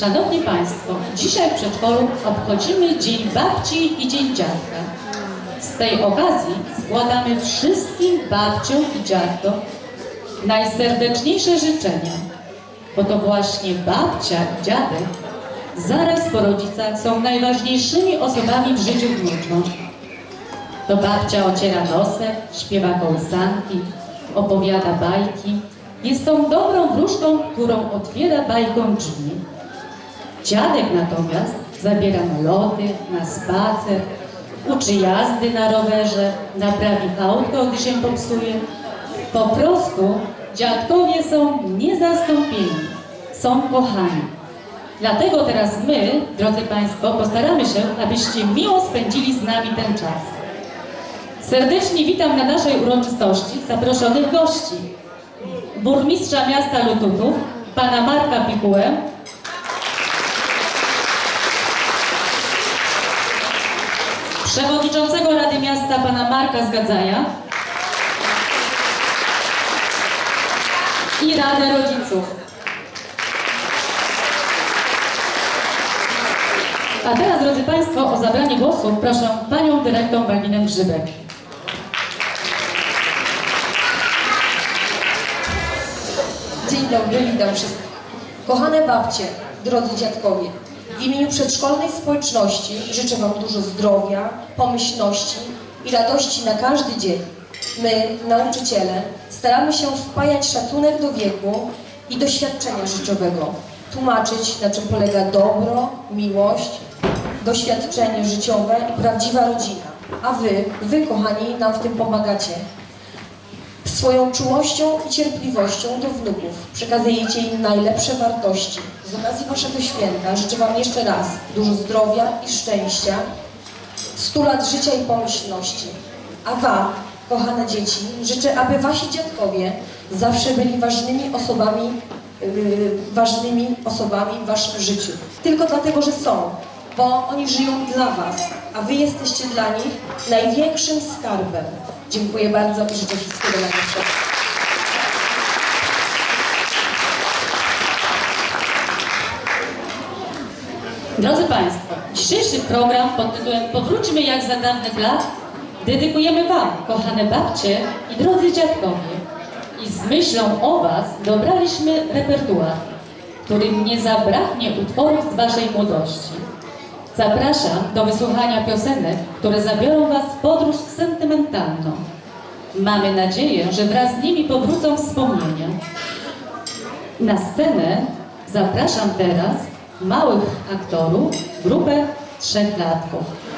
Szanowni Państwo, dzisiaj w przedszkolu obchodzimy Dzień Babci i Dzień Dziadka. Z tej okazji składamy wszystkim babciom i dziadkom najserdeczniejsze życzenia, bo to właśnie babcia i dziadek zaraz po rodzicach są najważniejszymi osobami w życiu wnuczką. To babcia ociera nosek, śpiewa kołysanki, opowiada bajki. Jest tą dobrą wróżką, którą otwiera bajką drzwi. Dziadek natomiast zabiera na loty, na spacer, uczy jazdy na rowerze, naprawi autko, gdy się popsuje. Po prostu dziadkowie są niezastąpieni, są kochani. Dlatego teraz my, drodzy Państwo, postaramy się, abyście miło spędzili z nami ten czas. Serdecznie witam na naszej uroczystości zaproszonych gości. Burmistrza miasta Lututów, pana Marka Pikułę, przewodniczącego Rady Miasta pana Marka Zgadzaja i Radę Rodziców. A teraz, drodzy Państwo, o zabranie głosu proszę panią dyrektor Waginę Grzybek. Dzień dobry, witam wszystkich. Kochane babcie, drodzy dziadkowie, w imieniu przedszkolnej społeczności życzę Wam dużo zdrowia, pomyślności i radości na każdy dzień. My, nauczyciele, staramy się wpajać szacunek do wieku i doświadczenia życiowego, tłumaczyć, na czym polega dobro, miłość, doświadczenie życiowe i prawdziwa rodzina. A Wy, Wy, kochani, nam w tym pomagacie swoją czułością i cierpliwością do wnuków. Przekazujecie im najlepsze wartości. Z okazji Waszego święta życzę Wam jeszcze raz dużo zdrowia i szczęścia, 100 lat życia i pomyślności. A Wam, kochane dzieci, życzę, aby Wasi dziadkowie zawsze byli ważnymi osobami, yy, ważnymi osobami w Waszym życiu. Tylko dlatego, że są, bo oni żyją dla Was, a Wy jesteście dla nich największym skarbem. Dziękuję bardzo i życzę wszystkiego najlepszego. Drodzy Państwo, dzisiejszy program pod tytułem Powróćmy jak za dawnych lat dedykujemy Wam, kochane babcie i drodzy dziadkowie. I z myślą o Was dobraliśmy repertuar, którym nie zabraknie utworów z Waszej młodości. Zapraszam do wysłuchania piosenek, które zabiorą Was w podróż sentymentalną. Mamy nadzieję, że wraz z nimi powrócą wspomnienia. Na scenę zapraszam teraz małych aktorów, grupę trzechlatków. Do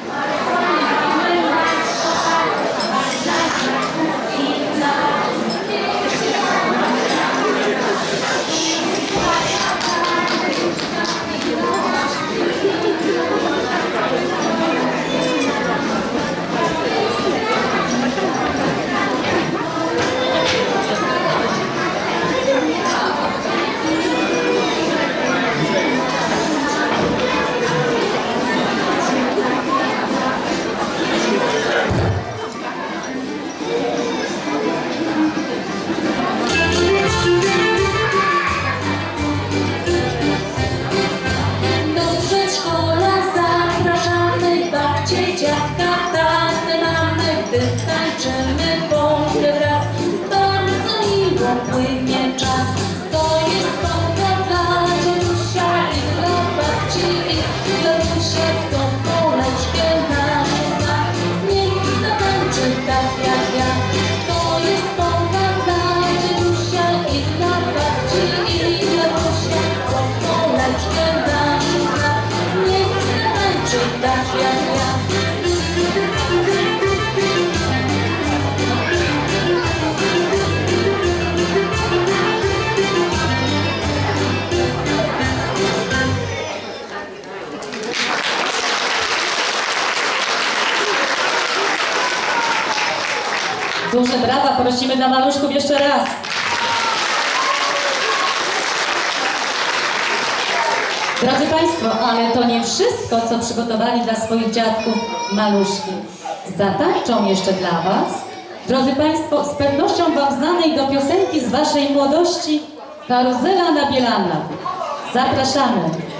Duże brawa, prosimy dla maluszków jeszcze raz. Drodzy Państwo, ale to nie wszystko, co przygotowali dla swoich dziadków maluszki. Zatańczą jeszcze dla Was, drodzy Państwo, z pewnością Wam znanej do piosenki z Waszej młodości Karuzela na Bielana. Zapraszamy.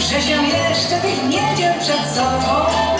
że się jeszcze tych niedziel przed sobą.